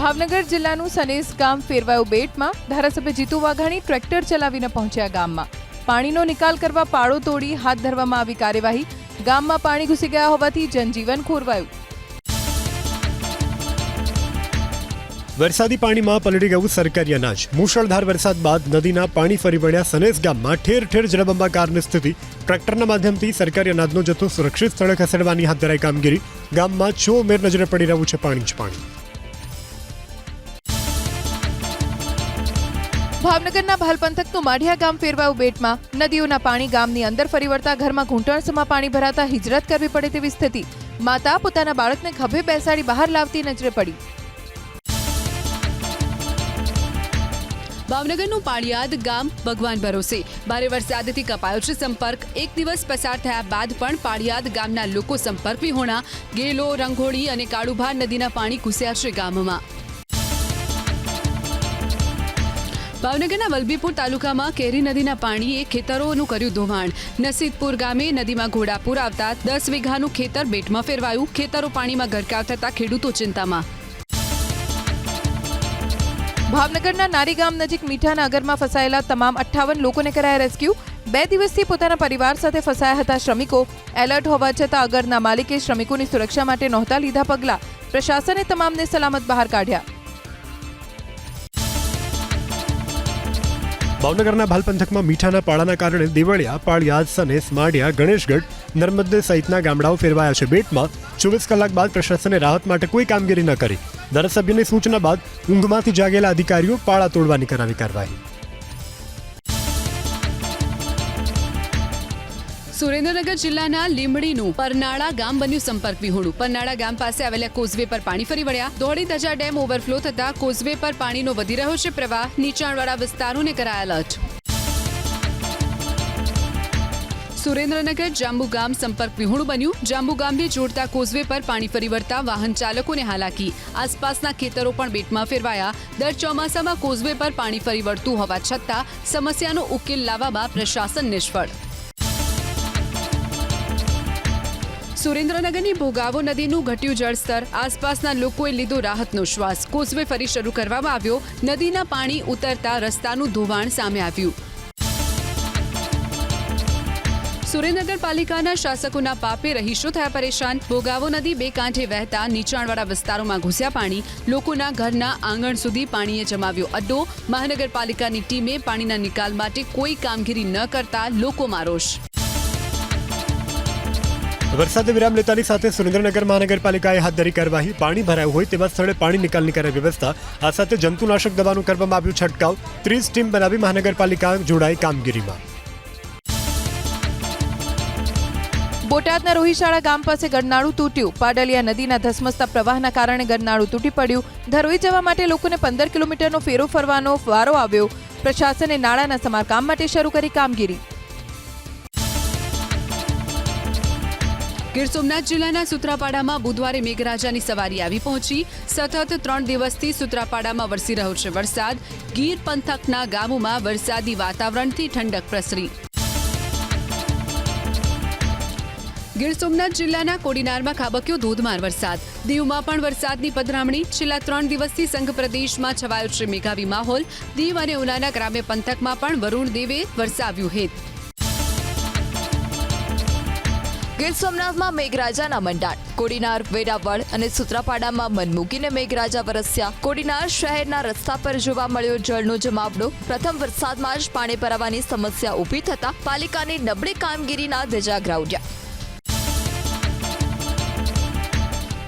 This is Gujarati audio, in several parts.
ભાવનગર જિલ્લાનું સનેસ ગામ ફેરવાયું બેટમાં. ધારાસભ્ય જીતુ વાઘાણી ટ્રેક્ટર ચલાવીને પહોંચ્યા ગામમાં. પાણીનો નિકાલ કરવા પાળો તોડી હાથ ધરવામાં આવી કાર્યવાહી. ગામમાં પાણી ઘૂસી ગયા હોવાથી જનજીવન ખોરવાયું. વરસાદી પાણીમાં પલળી ગયું સરકારી અનાજ. મુશળધાર વરસાદ બાદ નદીના પાણી ફરી વળ્યા સનેસ ગામમાં ઠેર ઠેર જળબંબાકારની સ્થિતિ. ટ્રેક્ટરના માધ્યમથી સરકારી અનાજનો જથ્થો સુરક્ષિત સ્થળે ખસેડવાની હાથ ધરાઈ કામગીરી. ગામમાં ચો ઉમેર નજરે પડી રહ્યું છે પાણી જ પાણી. ભાવનગરના ભાલ પંથકનું માઢિયા ગામ ફેરવાયું બેટમાં. નદીઓના પાણી ગામની અંદર ફરી વળતા ઘરમાં ઘૂંટણસમાં પાણી ભરાતા હિજરત કરવી પડે તેવી સ્થિતિ. માતા પોતાના બાળકને ખભે બેસાડી બહાર લાવતી નજરે પડી. ભાવનગરનું પાળિયાદ ગામ ભગવાન ભરોસે. ભારે વરસાદથી કપાયો છે સંપર્ક. એક દિવસ પસાર થયા બાદ પણ પાળિયાદ ગામના લોકો સંપર્ક વિહોણા ગેલો રંઘોળી અને કાળુભાર નદીના પાણી ઘૂસ્યા છે ગામમાં. ભાવનગરના વલભીપુર તાલુકામાં કેરી નદીના પાણીએ ખેતરોનું કર્યું ધોવાણ. નસીદપુર ગામે નદીમાં ઘોડાપુર આવતા દસ વીઘાનું ખેતર બેટમાં ફેરવાયું. ખેતરો પાણીમાં ગરકાવ થતા ખેડૂતો ચિંતામાં. ભાવનગરના નારી ગામ નજીક મીઠાનાગરમાં ફસાયેલા તમામ અઠ્ઠાવન લોકોને કરાયા રેસ્ક્યુ. બે દિવસથી પોતાના પરિવાર સાથે ફસાયા હતા શ્રમિકો. એલર્ટ હોવા છતાં અગરના માલિકે શ્રમિકોની સુરક્ષા માટે નહોતા લીધા પગલાં. પ્રશાસને તમામને સલામત બહાર કાઢ્યા. ભાવનગરના ભાલ પંથકમાં મીઠાના પાળાના કારણે દેવળિયા પાળિયાદ સનેસ માળિયા ગણેશગઢ, નર્મદે સહિતના ગામડાઓ ફેરવાયા છે. બેટમાં ચોવીસ કલાક બાદ પ્રશાસને રાહત માટે કોઈ કામગીરી ન કરી. ધારાસભ્યની સૂચના બાદ ઊંઘમાંથી જાગેલા અધિકારીઓ પાળા તોડવાની કરાવી કાર્યવાહી. સુરેન્દ્રનગર જિલ્લાના લીંબડીનું પરનાળા ગામ બન્યું સંપર્ક વિહોણું. પરનાળા ગામ પાસે આવેલા કોઝવે પર પાણી ફરી વળ્યા. દોડી ધજા ડેમ ઓવરફ્લો થતા કોઝવે પર પાણીનો વધી રહ્યો છે પ્રવાહ. નીચાણવાળા વિસ્તારોને કરાયા એલર્ટ સુરેન્દ્રનગર જાંબુ ગામ સંપર્ક વિહોણું બન્યું. જાંબુ ગામને જોડતા કોઝવે પર પાણી ફરી વળતા વાહન ચાલકોને હાલાકી. આસપાસના ખેતરો પણ બેટમાં ફેરવાયા. દર ચોમાસામાં કોઝવે પર પાણી ફરી વળતું હોવા છતાં સમસ્યાનો ઉકેલ લાવવામાં પ્રશાસન નિષ્ફળ સુરેન્દ્રનગરની ભોગાવો નદીનું ઘટ્યું જળસ્તર આસપાસના લોકોએ લીધો રાહતનો શ્વાસ. કોઝવે ફરી શરૂ કરવામાં આવ્યો. નદીના પાણી ઉતરતા રસ્તાનું ધોવાણ સામે આવ્યું. સુરેન્દ્રનગર પાલિકાના શાસકોના પાપે રહીશો થયા પરેશાન. ભોગાવો નદી બે કાંઠે વહેતા નીચાણવાળા વિસ્તારોમાં ઘૂસ્યા પાણી. લોકોના ઘરના આંગણ સુધી પાણીએ જમાવ્યો અડ્ડો. મહાનગરપાલિકાની ટીમે પાણીના નિકાલ માટે કોઈ કામગીરી ન કરતા લોકોમાં રોષ. વરસાદે વિરામ લેતાની સાથે સુરેન્દ્રનગર મહાનગરપાલિકાએ હાથ ધરી કાર્યવાહી, પાણી ભરાયું હોય તેવા સ્થળે પાણી નિકાલની કરે વ્યવસ્થા. આ સાથે જંતુનાશક દવાનું કરવામાં આવ્યું છંટકાવ. ત્રીસ ટીમ બનાવી મહાનગરપાલિકા જોડાઈ કામગીરીમાં. બોટાદના રોહિશાળા ગામ પાસે ગરનાળું તૂટ્યું. પાડલિયા નદીના ધસમસતા પ્રવાહના કારણે ગરનાળું તૂટી પડ્યું. ધરોઈ જવા માટે લોકોને પંદર કિલોમીટરનો ફેરો ફરવાનો વારો આવ્યો. પ્રશાસને નાળાના સમારકામ માટે શરૂ કરી કામગીરી. ગીર સોમનાથ જિલ્લાના સુત્રાપાડામાં બુધવારે મેઘરાજાની સવારી આવી પહોંચી. સતત ત્રણ દિવસથી સુત્રાપાડામાં વરસી રહ્યો છે વરસાદ. ગીર પંથકના ગામોમાં વરસાદી વાતાવરણથી ઠંડક પ્રસરી. ગીર સોમનાથ જિલ્લાના કોડીનારમાં ખાબક્યો ધોધમાર વરસાદ. દીવમાં પણ વરસાદની પધરામણી. છેલ્લા ત્રણ દિવસથી સંઘ પ્રદેશમાં છવાયો છે મેઘાવી માહોલ. દીવ અને ઉનાના ગ્રામ્ય પંથકમાં પણ વરુણ દેવે વરસાવ્યું હેત. ગીર સોમનાથમાં મેઘરાજાના મંડાણ. કોડીનાર, વેરાવળ અને સુત્રાપાડામાં મન મૂકીને મેઘરાજા વરસ્યા. કોડીનાર શહેરના રસ્તા પર જોવા મળ્યો જળનો જમાવડો. પ્રથમ વરસાદમાં જ પાણી ભરાવાની સમસ્યા ઊભી થતા પાલિકાની નબળી કામગીરીના ધજાગરા ઉડ્યા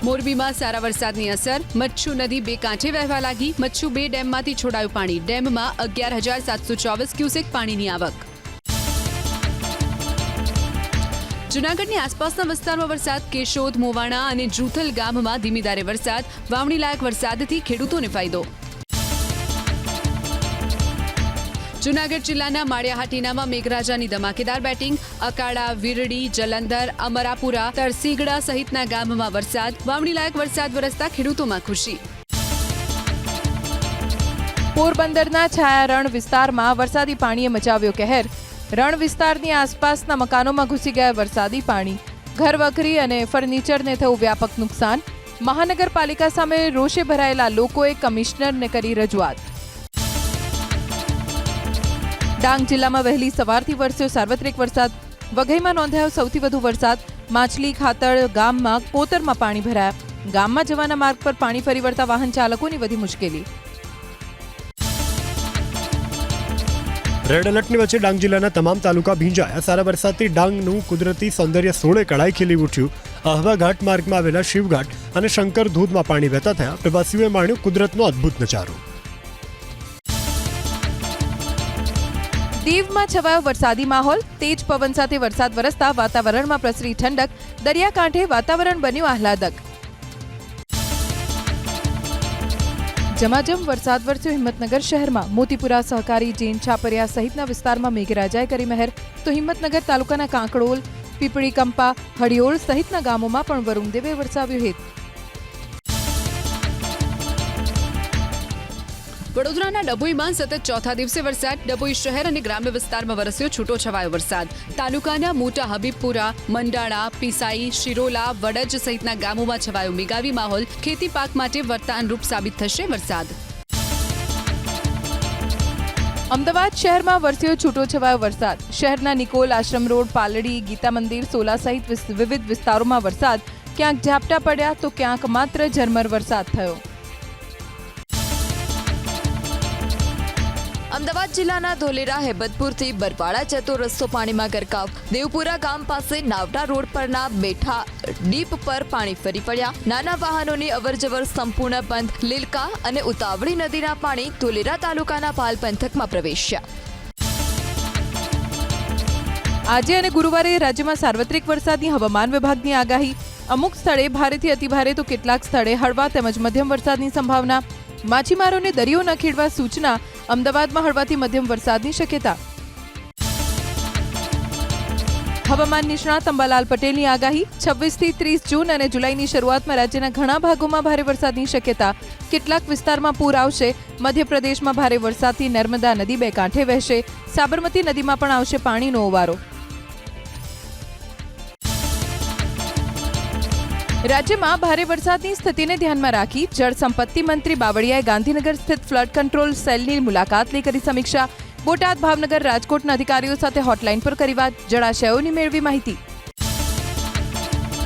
મોરબીમાં સારા વરસાદની અસર. મચ્છુ નદી બે કાંઠે વહેવા લાગી. મચ્છુ બે ડેમમાંથી છોડાયું પાણી. ડેમમાં અગિયાર હજાર સાતસો ચોવીસ ક્યુસેક પાણીની આવક. જૂનાગઢની આસપાસના વિસ્તારમાં વરસાદ, કેશોદ મોવાણા અને જૂથલ ગામમાં ધીમીધારે વરસાદ વાવણી લાયક વરસાદથી ખેડૂતોને ફાયદો. જૂનાગઢ જિલ્લાના માળિયાહાટીનામાં મેઘરાજાની ધમાકેદાર બેટિંગ, અકાળા, વિરડી, જલંધર, અમરાપુરા, તરસીગડા સહિતના ગામમાં વરસાદ વાવણી લાયક વરસાદ વરસતા ખેડૂતોમાં ખુશી. પોરબંદરના છાયારણ વિસ્તારમાં વરસાદી પાણીએ મચાવ્યો કહેર. રણ વિસ્તારની આસપાસના મકાનોમાં ઘૂસી ગયા વરસાદી પાણી. ઘર વખરી અને ફર્નિચરને થયું વ્યાપક નુકસાન. મહાનગરપાલિકા સામે રોષે ભરાયેલા લોકોએ કમિશનરને કરી રજૂઆત. ડાંગ જિલ્લામાં વહેલી સવારથી વરસ્યો સાર્વત્રિક વરસાદ. વઘઈમાં નોંધાયો સૌથી વધુ વરસાદ. માછલી ખાતળ ગામમાં કોતરમાં પાણી ભરાયા. ગામમાં જવાના માર્ગ પર પાણી ફરી વળતા વાહન ચાલકોની વધી મુશ્કેલી. રેડ એલર્ટની વચ્ચે ડાંગ જિલ્લાના તમામ તાલુકા ભીંજાયા. સારા વરસાદથી ડાંગનું કુદરતી સૌંદર્ય સોળે કળાઈ ખીલી ઉઠ્યું. આહવા ઘાટ માર્ગમાં આવેલા શિવઘાટ અને શંકર ધોધમાં પાણી વહેતા થયા. પ્રવાસીઓએ માણ્યું કુદરતનો અદ્ભુત નજારો. દીવમાં છવાયો વરસાદી માહોલ. તેજ પવન સાથે વરસાદ વરસતા વાતાવરણમાં પ્રસરી ઠંડક. દરિયાકાંઠે વાતાવરણ બન્યું આહલાદક. જમાજમ વરસાદ વરસ્યો હિંમતનગર શહેરમાં. મોતીપુરા સહકારી જૈન છાપરિયા સહિતના વિસ્તારમાં મેઘરાજાએ કરી મહેર. તો હિંમતનગર તાલુકાના કાંકડોલ પીપળી કંપા હડિયોળ સહિતના ગામોમાં પણ વરુણદેવે વરસાવ્યું હેત. વડોદરાના ડભોઈમાં સતત ચોથા દિવસે વરસાદ. ડભોઈ શહેર અને ગ્રામ્ય વિસ્તારમાં વરસ્યો છૂટો છવાયો વરસાદ. તાલુકાના મોટા હબીબપુરા મંડાળા પીસાઈ, શિરોલા, વડજ સહિતના ગામોમાં છવાયો મેગાવી માહોલ. ખેતી પાક માટે વરતાનરૂપ સાબિત થશે વરસાદ. અમદાવાદ શહેરમાં વરસ્યો છૂટો છવાયો વરસાદ. શહેરના નિકોલ, આશ્રમ રોડ, પાલડી, ગીતા મંદિર, સોલા સહિત વિવિધ વિસ્તારોમાં વરસાદ. ક્યાંક ઝાપટા પડ્યા તો ક્યાંક માત્ર ઝરમર વરસાદ થયો. અમદાવાદ જિલ્લાના ધોલેરા, હેબતપુરથી બરવાડા જતો રસ્તો પાણીમાં ગરકાવ. દેવપુરા ગામ પાસે નાવડા રોડ પરના બેઠા ડીપ પર પાણી ફરી પડ્યા. નાના વાહનોની અવરજવર સંપૂર્ણ બંધ. લીલકા અને ઉતાવળી નદીના પાણી ધોલેરા તાલુકાના પાલ પંથકમાં પ્રવેશ્યા. આજે અને ગુરુવારે રાજ્યમાં સાર્વત્રિક વરસાદની હવામાન વિભાગની આગાહી. અમુક સ્થળે ભારેથી અતિભારે તો કેટલાક સ્થળે હળવા તેમજ મધ્યમ વરસાદની સંભાવના. માછીમારોને દરિયો ન ખેડવા સૂચના અમદાવાદમાં હળવાથી મધ્યમ વરસાદની શક્યતા. હવામાન નિષ્ણાત અંબાલાલ પટેલની આગાહી, છવ્વીસથી ત્રીસ જૂન અને જુલાઈની શરૂઆતમાં રાજ્યના ઘણા ભાગોમાં ભારે વરસાદની શક્યતા. કેટલાક વિસ્તારમાં પૂર આવશે, મધ્યપ્રદેશમાં ભારે વરસાદથી નર્મદા નદી બે કાંઠે વહેશે. સાબરમતી નદીમાં પણ આવશે પાણીનો ઓવારો. રાજ્યમાં ભારે વરસાદની સ્થિતિને ધ્યાનમાં રાખી જળ સંપત્તિ મંત્રી બાવળિયાએ ગાંધીનગર સ્થિત ફ્લડ કંટ્રોલ સેલની મુલાકાત લઈ કરી સમીક્ષા. બોટાદ ભાવનગર રાજકોટના અધિકારીઓ સાથે હોટલાઇન પર કરી વાત. જળાશયોની મેળવી માહિતી.